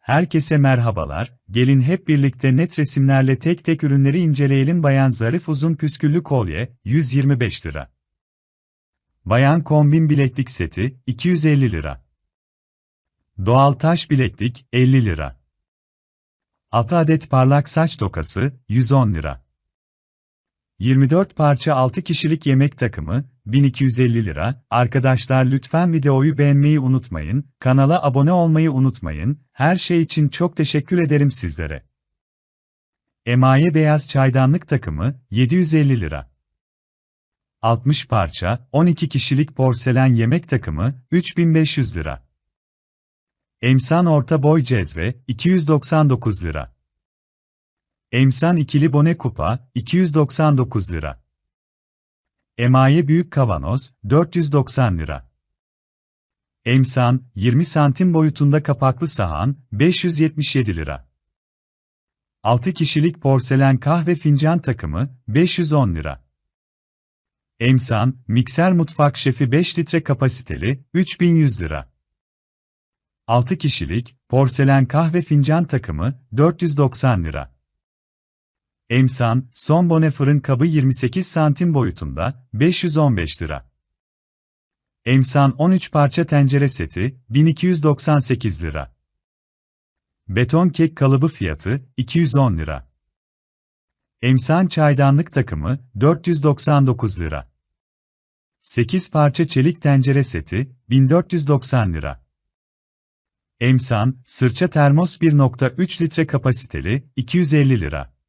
Herkese merhabalar, gelin hep birlikte net resimlerle tek tek ürünleri inceleyelim. Bayan Zarif uzun püsküllü kolye, 125 lira. Bayan kombin bileklik seti, 250 lira. Doğal taş bileklik, 50 lira. 6 adet parlak saç tokası, 110 lira. 24 parça 6 kişilik yemek takımı, 1250 lira. Arkadaşlar lütfen videoyu beğenmeyi unutmayın, kanala abone olmayı unutmayın. Her şey için çok teşekkür ederim sizlere. Emaye beyaz çaydanlık takımı, 750 lira. 60 parça, 12 kişilik porselen yemek takımı, 3500 lira. Emsan orta boy cezve, 299 lira. Emsan ikili bone kupa, 299 lira. Emaye büyük kavanoz, 490 lira. Emsan, 20 santim boyutunda kapaklı sahan, 577 lira. 6 kişilik porselen kahve fincan takımı, 510 lira. Emsan, mikser mutfak şefi 5 litre kapasiteli, 3100 lira. 6 kişilik, porselen kahve fincan takımı, 490 lira. Emsan, son bone fırın kabı 28 santim boyutunda, 515 lira. Emsan 13 parça tencere seti, 1298 lira. Beton kek kalıbı fiyatı, 210 lira. Emsan çaydanlık takımı, 499 lira. 8 parça çelik tencere seti, 1490 lira. Emsan, sırça termos 1.3 litre kapasiteli, 250 lira.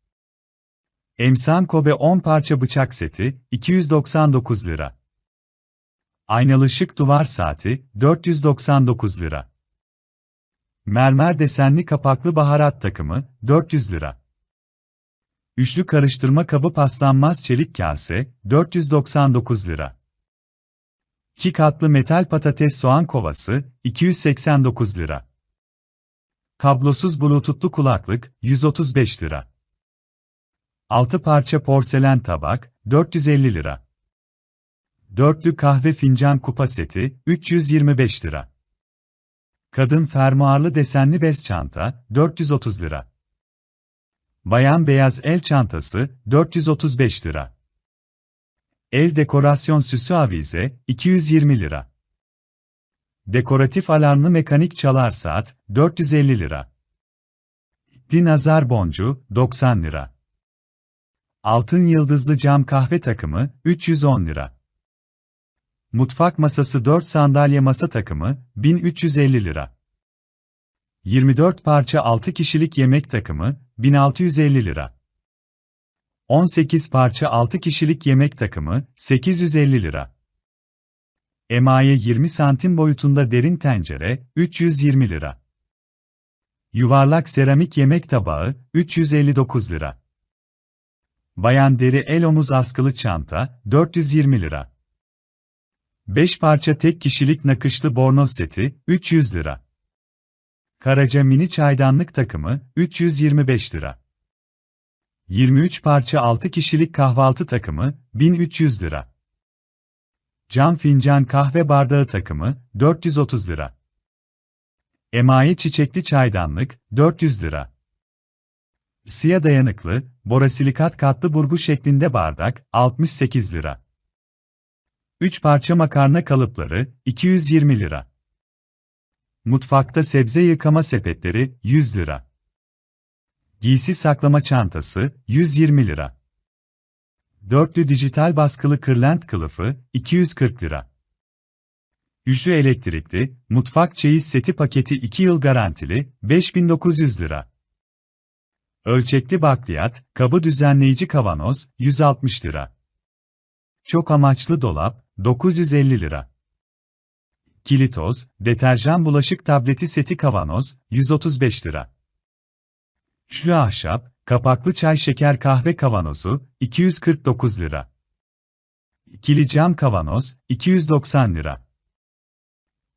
Emsan Kobe 10 parça bıçak seti, 299 lira. Aynalı şık duvar saati, 499 lira. Mermer desenli kapaklı baharat takımı, 400 lira. Üçlü karıştırma kabı paslanmaz çelik kase, 499 lira. 2 katlı metal patates soğan kovası, 289 lira. Kablosuz bluetoothlu kulaklık, 135 lira. 6 parça porselen tabak, 450 lira. Dörtlü kahve fincan kupa seti, 325 lira. Kadın fermuarlı desenli bez çanta, 430 lira. Bayan beyaz el çantası, 435 lira. El dekorasyon süsü avize, 220 lira. Dekoratif alarmlı mekanik çalar saat, 450 lira. Dinazar boncu, 90 lira. Altın yıldızlı cam kahve takımı, 310 lira. Mutfak masası 4 sandalye masa takımı, 1350 lira. 24 parça 6 kişilik yemek takımı, 1650 lira. 18 parça 6 kişilik yemek takımı, 850 lira. Emaye 20 santim boyutunda derin tencere, 320 lira. Yuvarlak seramik yemek tabağı, 359 lira. Bayan deri el omuz askılı çanta, 420 lira. 5 parça tek kişilik nakışlı bornoz seti, 300 lira. Karaca mini çaydanlık takımı, 325 lira. 23 parça 6 kişilik kahvaltı takımı, 1300 lira. Cam fincan kahve bardağı takımı, 430 lira. Emaye çiçekli çaydanlık, 400 lira. Siyah dayanıklı, borasilikat katlı burgu şeklinde bardak, 68 lira. 3 parça makarna kalıpları, 220 lira. Mutfakta sebze yıkama sepetleri, 100 lira. Giysi saklama çantası, 120 lira. Dörtlü dijital baskılı kırlent kılıfı, 240 lira. Üçlü elektrikli, mutfak çeyiz seti paketi 2 yıl garantili, 5900 lira. Ölçekli bakliyat, kabı düzenleyici kavanoz, 160 lira. Çok amaçlı dolap, 950 lira. Kilitoz, deterjan bulaşık tableti seti kavanoz, 135 lira. Üçlü ahşap, kapaklı çay şeker kahve kavanozu, 249 lira. İkili cam kavanoz, 290 lira.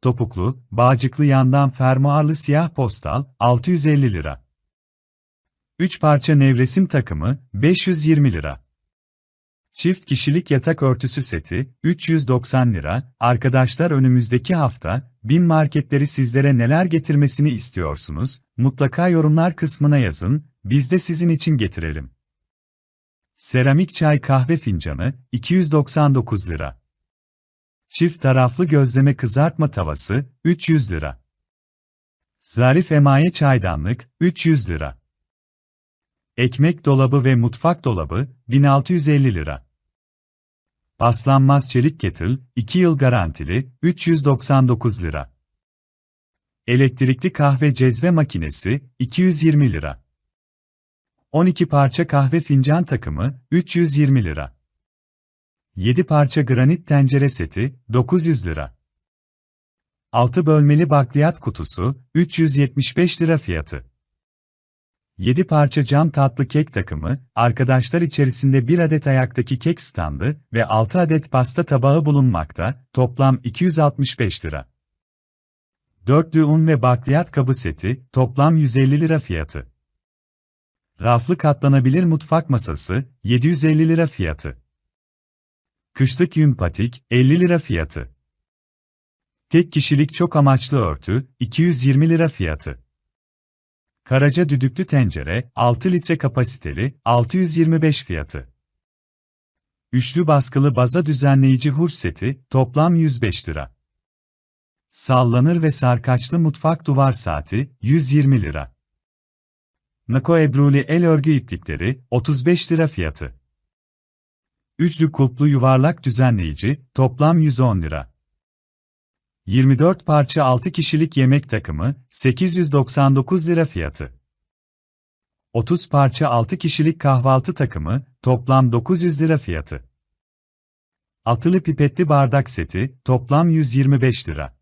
Topuklu, bağcıklı yandan fermuarlı siyah postal, 650 lira. 3 parça nevresim takımı, 520 lira. Çift kişilik yatak örtüsü seti, 390 lira. Arkadaşlar önümüzdeki hafta, bin marketleri sizlere neler getirmesini istiyorsunuz? Mutlaka yorumlar kısmına yazın, biz de sizin için getirelim. Seramik çay kahve fincanı, 299 lira. Çift taraflı gözleme kızartma tavası, 300 lira. Zarif emaye çaydanlık, 300 lira. Ekmek dolabı ve mutfak dolabı, 1650 lira. Paslanmaz çelik kettle, 2 yıl garantili, 399 lira. Elektrikli kahve cezve makinesi, 220 lira. 12 parça kahve fincan takımı, 320 lira. 7 parça granit tencere seti, 900 lira. 6 bölmeli bakliyat kutusu, 375 lira fiyatı. 7 parça cam tatlı kek takımı, arkadaşlar içerisinde 1 adet ayaktaki kek standı ve 6 adet pasta tabağı bulunmakta, toplam 265 lira. Dörtlü un ve bakliyat kabı seti, toplam 150 lira fiyatı. Raflı katlanabilir mutfak masası, 750 lira fiyatı. Kışlık yün patik, 50 lira fiyatı. Tek kişilik çok amaçlı örtü, 220 lira fiyatı. Karaca düdüklü tencere, 6 litre kapasiteli, 625 fiyatı. Üçlü baskılı baza düzenleyici hurç seti, toplam 105 lira. Sallanır ve sarkaçlı mutfak duvar saati, 120 lira. Nako Ebruli el örgü iplikleri, 35 lira fiyatı. Üçlü kulplu yuvarlak düzenleyici, toplam 110 lira. 24 parça 6 kişilik yemek takımı, 899 lira fiyatı. 30 parça 6 kişilik kahvaltı takımı, toplam 900 lira fiyatı. Atılı pipetli bardak seti, toplam 125 lira.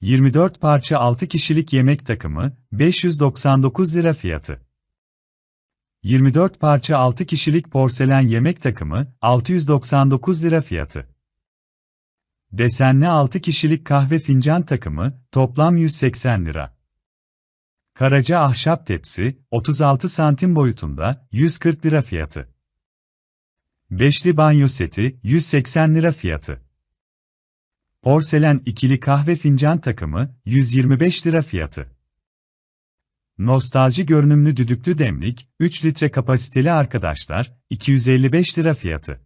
24 parça 6 kişilik yemek takımı, 599 lira fiyatı. 24 parça 6 kişilik porselen yemek takımı, 699 lira fiyatı. Desenli 6 kişilik kahve fincan takımı, toplam 180 lira. Karaca ahşap tepsi, 36 santim boyutunda, 140 lira fiyatı. Beşli banyo seti, 180 lira fiyatı. Porselen ikili kahve fincan takımı, 125 lira fiyatı. Nostalji görünümlü düdüklü demlik, 3 litre kapasiteli arkadaşlar, 255 lira fiyatı.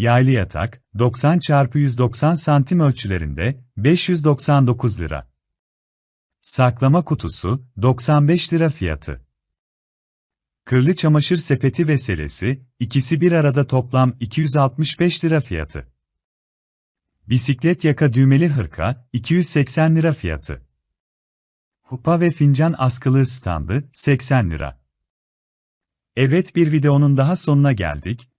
Yaylı yatak, 90 x 190 santim ölçülerinde, 599 lira. Saklama kutusu, 95 lira fiyatı. Kırlı çamaşır sepeti ve selesi, ikisi bir arada toplam 265 lira fiyatı. Bisiklet yaka düğmeli hırka, 280 lira fiyatı. Kupa ve fincan askılığı standı, 80 lira. Evet bir videonun daha sonuna geldik.